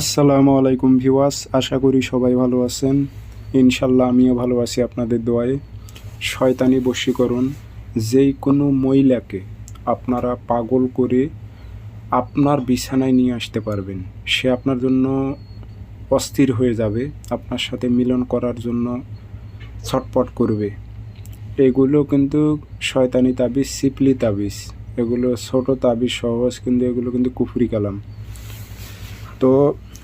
আসসালামু আলাইকুম ভিওয়াস আশা করি সবাই ভালো আছেন। ইনশাল্লাহ আমিও ভালো আছি আপনাদের দোয়ায়। শয়তানি বশীকরণ, যেই কোনো মহিলাকে আপনারা পাগল করে আপনার বিছানায় নিয়ে আসতে পারবেন, সে আপনার জন্য অস্থির হয়ে যাবে, আপনার সাথে মিলন করার জন্য ছটপট করবে। এগুলো কিন্তু শয়তানি তাবিজ, সিপলি তাবিজ। এগুলো ছোট তাবিজ সহজ, কিন্তু এগুলো কিন্তু কুফরি কালাম। তো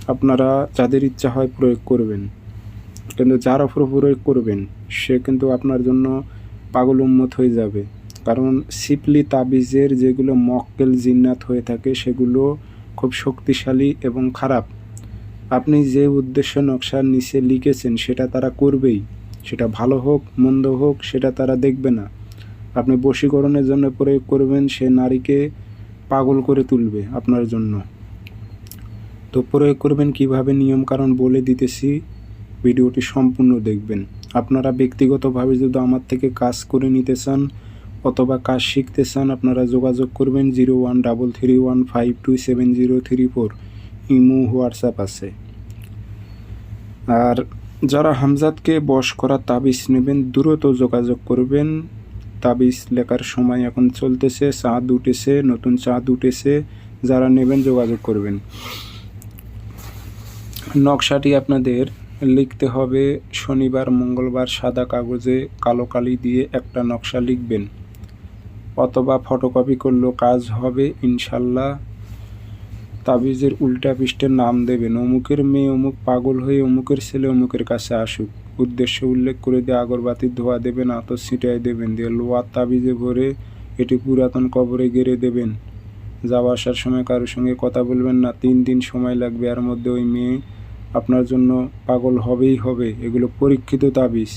আপনারা যাদের ইচ্ছা হয় প্রয়োগ করবেন। কিন্তু যার ওপর প্রয়োগ করবেন, সে কিন্তু আপনার জন্য পাগল উন্মত হয়ে যাবে। কারণ সিপলি তাবিজের যেগুলো মক্কেল জিন্নাত হয়ে থাকে, সেগুলো খুব শক্তিশালী এবং খারাপ। আপনি যে উদ্দেশ্য নকশার নিচে লিখেছেন, সেটা তারা করবেই। সেটা ভালো হোক, মন্দ হোক, সেটা তারা দেখবে না। আপনি বশীকরণের জন্য প্রয়োগ করবেন, সে নারীকে পাগল করে তুলবে আপনার জন্য। তো প্রয়োগ করবেন কীভাবে? নিয়ম কারণ বলে দিতেছি। ভিডিওটি সম্পূর্ণ দেখবেন। আপনারা ব্যক্তিগতভাবে যদি আমার থেকে কাজ করে নিতে চান অথবা কাজ শিখতে চান, আপনারা যোগাযোগ করবেন zero one double three one five two seven zero three four. Imo, WhatsApp আছে। আর যারা হামজাদকে বশ করা তাবিজ নেবেন, দ্রুত যোগাযোগ করবেন। তাবিজ লেখার সময় এখন চলতেছে, চাঁদ উঠেছে, নতুন চাঁদ উঠেছে। যারা নেবেন যোগাযোগ করবেন। নকশাটি আপনাদের লিখতে হবে শনিবার, মঙ্গলবার সাদা কাগজে কালো কালি দিয়ে একটা নকশা লিখবেন অথবা ফটোকপি করলেও কাজ হবে, ইনশাল্লাহ। তাবিজের উল্টা পৃষ্ঠের নাম দেবেন। অমুকের মেয়ে, অমুক পাগল হয়ে অমুকের ছেলে অমুকের কাছে আসুক। উদ্দেশ্য উল্লেখ করে দিয়ে আগরবাতির ধোয়া দেবেন আতর ছিটাই দেবেন। দিয়ে লোয়ার তাবিজে ভরে এটি পুরাতন কবরে গেড়ে দেবেন। যাওয়া আসার সময় কারোর সঙ্গে কথা বলবেন না। তিন দিন সময় লাগবে, আর মধ্যে ওই মেয়ে আপনার জন্য পাগল হবেই হবে। এগুলো পরীক্ষিত তাবিজ।